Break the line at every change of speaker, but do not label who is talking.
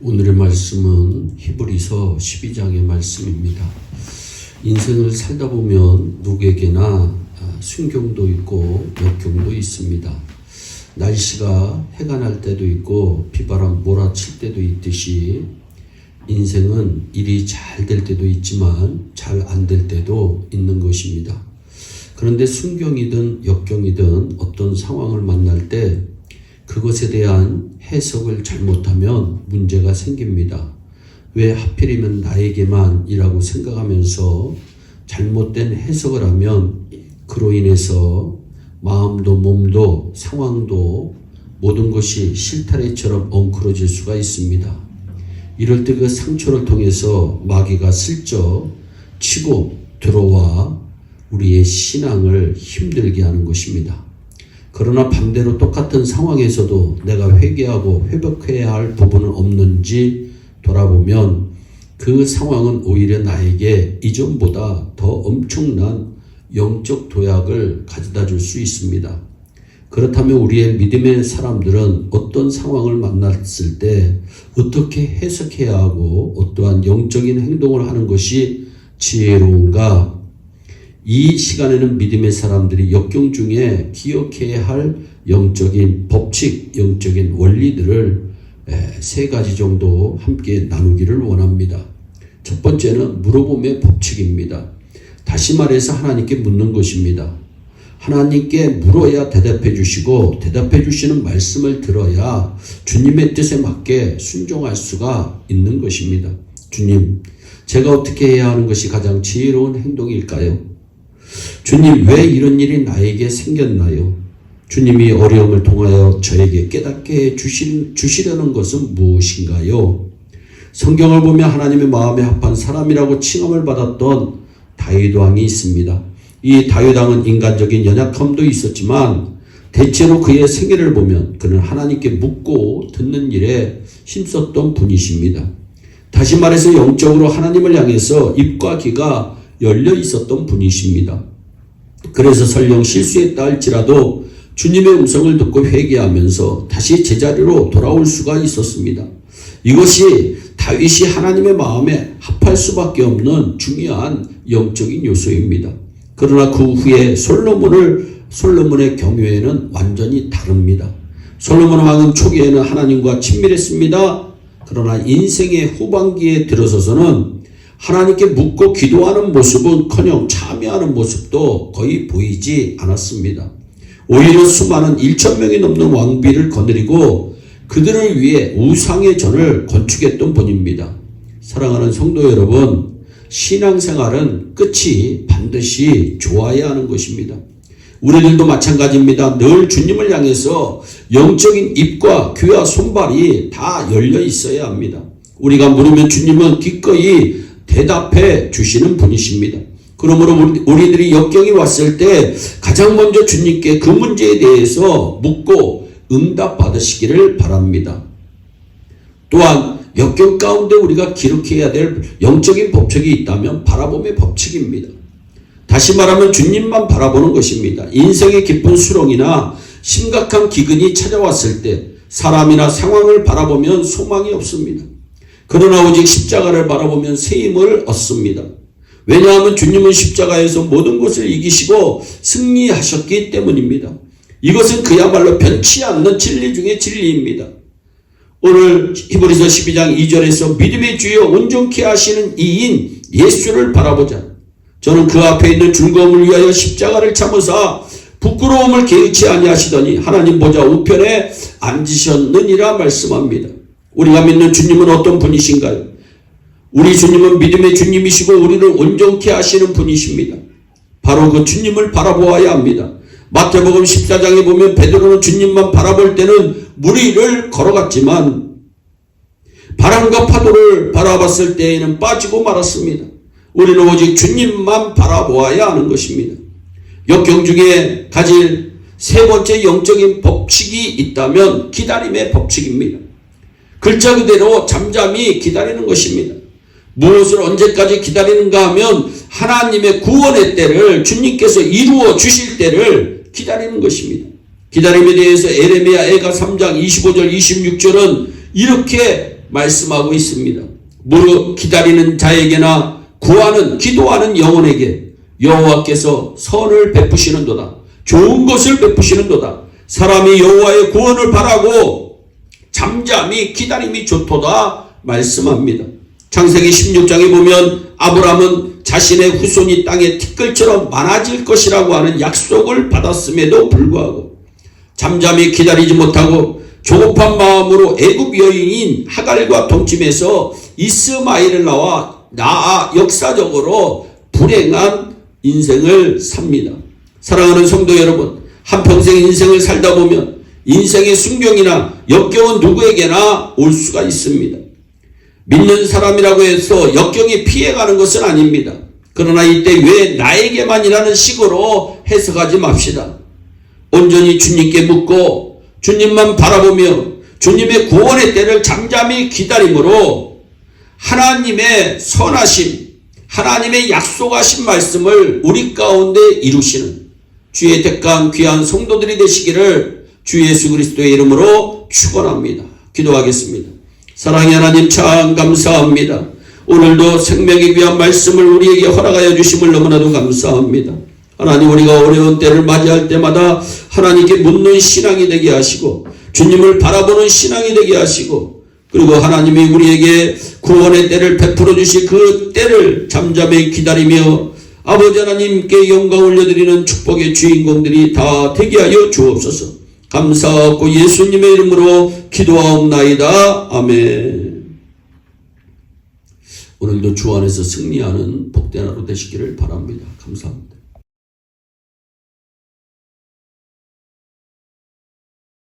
오늘의 말씀은 히브리서 12장의 말씀입니다. 인생을 살다 보면 누구에게나 아, 순경도 있고 역경도 있습니다. 날씨가 해가 날 때도 있고 비바람 몰아칠 때도 있듯이 인생은 일이 잘 될 때도 있지만 잘 안 될 때도 있는 것입니다. 그런데 순경이든 역경이든 어떤 상황을 만날 때 그것에 대한 해석을 잘못하면 문제가 생깁니다. 왜 하필이면 나에게만이라고 생각하면서 잘못된 해석을 하면 그로 인해서 마음도 몸도 상황도 모든 것이 실타래처럼 엉클어질 수가 있습니다. 이럴 때 그 상처를 통해서 마귀가 슬쩍 치고 들어와 우리의 신앙을 힘들게 하는 것입니다. 그러나 반대로 똑같은 상황에서도 내가 회개하고 회복해야 할 부분은 없는지 돌아보면 그 상황은 오히려 나에게 이전보다 더 엄청난 영적 도약을 가져다 줄 수 있습니다. 그렇다면 우리의 믿음의 사람들은 어떤 상황을 만났을 때 어떻게 해석해야 하고 어떠한 영적인 행동을 하는 것이 지혜로운가 이 시간에는 믿음의 사람들이 역경 중에 기억해야 할 영적인 법칙, 영적인 원리들을 세 가지 정도 함께 나누기를 원합니다. 첫 번째는 물어봄의 법칙입니다. 다시 말해서 하나님께 묻는 것입니다. 하나님께 물어야 대답해 주시고 대답해 주시는 말씀을 들어야 주님의 뜻에 맞게 순종할 수가 있는 것입니다. 주님, 제가 어떻게 해야 하는 것이 가장 지혜로운 행동일까요? 주님, 왜 이런 일이 나에게 생겼나요? 주님이 어려움을 통하여 저에게 깨닫게 주시, 주시려는 것은 무엇인가요? 성경을 보면 하나님의 마음에 합한 사람이라고 칭함을 받았던 다윗 왕이 있습니다. 이 다윗 왕은 인간적인 연약함도 있었지만 대체로 그의 생애를 보면 그는 하나님께 묻고 듣는 일에 힘썼던 분이십니다. 다시 말해서 영적으로 하나님을 향해서 입과 귀가 열려 있었던 분이십니다. 그래서 설령 실수했다 할지라도 주님의 음성을 듣고 회개하면서 다시 제자리로 돌아올 수가 있었습니다. 이것이 다윗이 하나님의 마음에 합할 수밖에 없는 중요한 영적인 요소입니다. 그러나 그 후에 솔로몬을 솔로몬의 경우에는 완전히 다릅니다. 솔로몬 왕은 초기에는 하나님과 친밀했습니다. 그러나 인생의 후반기에 들어서서는 하나님께 묻고 기도하는 모습은 커녕 참여하는 모습도 거의 보이지 않았습니다. 오히려 수많은 1천 명이 넘는 왕비를 거느리고 그들을 위해 우상의 전을 건축했던 분입니다. 사랑하는 성도 여러분, 신앙생활은 끝이 반드시 좋아야 하는 것입니다. 우리들도 마찬가지입니다. 늘 주님을 향해서 영적인 입과 귀와 손발이 다 열려 있어야 합니다. 우리가 물으면 주님은 기꺼이 대답해 주시는 분이십니다. 그러므로 우리들이 역경이 왔을 때 가장 먼저 주님께 그 문제에 대해서 묻고 응답 받으시기를 바랍니다. 또한 역경 가운데 우리가 기록해야 될 영적인 법칙이 있다면 바라봄의 법칙입니다. 다시 말하면 주님만 바라보는 것입니다. 인생의 깊은 수렁이나 심각한 기근이 찾아왔을 때 사람이나 상황을 바라보면 소망이 없습니다. 그러나 오직 십자가를 바라보면 새 힘을 얻습니다. 왜냐하면 주님은 십자가에서 모든 것을 이기시고 승리하셨기 때문입니다. 이것은 그야말로 변치 않는 진리 중의 진리입니다. 오늘 히브리서 12장 2절에서 믿음의 주여 온전케 하시는 이인 예수를 바라보자. 저는 그 앞에 있는 즐거움을 위하여 십자가를 참으사 부끄러움을 개의치 아니하시더니 하나님 보좌 우편에 앉으셨느니라 말씀합니다. 우리가 믿는 주님은 어떤 분이신가요? 우리 주님은 믿음의 주님이시고 우리를 온전케 하시는 분이십니다. 바로 그 주님을 바라보아야 합니다. 마태복음 14장에 보면 베드로는 주님만 바라볼 때는 무리를 걸어갔지만 바람과 파도를 바라봤을 때에는 빠지고 말았습니다. 우리는 오직 주님만 바라보아야 하는 것입니다. 역경 중에 가질 세 번째 영적인 법칙이 있다면 기다림의 법칙입니다. 글자 그대로 잠잠히 기다리는 것입니다. 무엇을 언제까지 기다리는가 하면 하나님의 구원의 때를 주님께서 이루어 주실 때를 기다리는 것입니다. 기다림에 대해서 에레미야 애가 3장 25절 26절은 이렇게 말씀하고 있습니다. 무릇 기다리는 자에게나 구하는 기도하는 영혼에게 여호와께서 선을 베푸시는도다. 좋은 것을 베푸시는도다. 사람이 여호와의 구원을 바라고 잠잠히 기다림이 좋도다 말씀합니다. 창세기 16장에 보면 아브라함은 자신의 후손이 땅의 티끌처럼 많아질 것이라고 하는 약속을 받았음에도 불구하고 잠잠히 기다리지 못하고 조급한 마음으로 애굽 여인인 하갈과 동침해서 이스마엘을 낳아 나아 역사적으로 불행한 인생을 삽니다. 사랑하는 성도 여러분, 한평생 인생을 살다 보면 인생의 순경이나 역경은 누구에게나 올 수가 있습니다. 믿는 사람이라고 해서 역경이 피해가는 것은 아닙니다. 그러나 이때 왜 나에게만이라는 식으로 해석하지 맙시다. 온전히 주님께 묻고 주님만 바라보며 주님의 구원의 때를 잠잠히 기다림으로 하나님의 선하심, 하나님의 약속하신 말씀을 우리 가운데 이루시는 주의 택한 귀한 성도들이 되시기를 주 예수 그리스도의 이름으로 축원합니다. 기도하겠습니다. 사랑의 하나님 참 감사합니다. 오늘도 생명의 귀한 말씀을 우리에게 허락하여 주심을 너무나도 감사합니다. 하나님 우리가 어려운 때를 맞이할 때마다 하나님께 묻는 신앙이 되게 하시고 주님을 바라보는 신앙이 되게 하시고 그리고 하나님이 우리에게 구원의 때를 베풀어 주실 그 때를 잠잠히 기다리며 아버지 하나님께 영광 올려드리는 축복의 주인공들이 다 되게 하여 주옵소서. 감사하고 예수님의 이름으로 기도하옵나이다. 아멘. 오늘도 주 안에서 승리하는 복된 하루 되시기를 바랍니다. 감사합니다.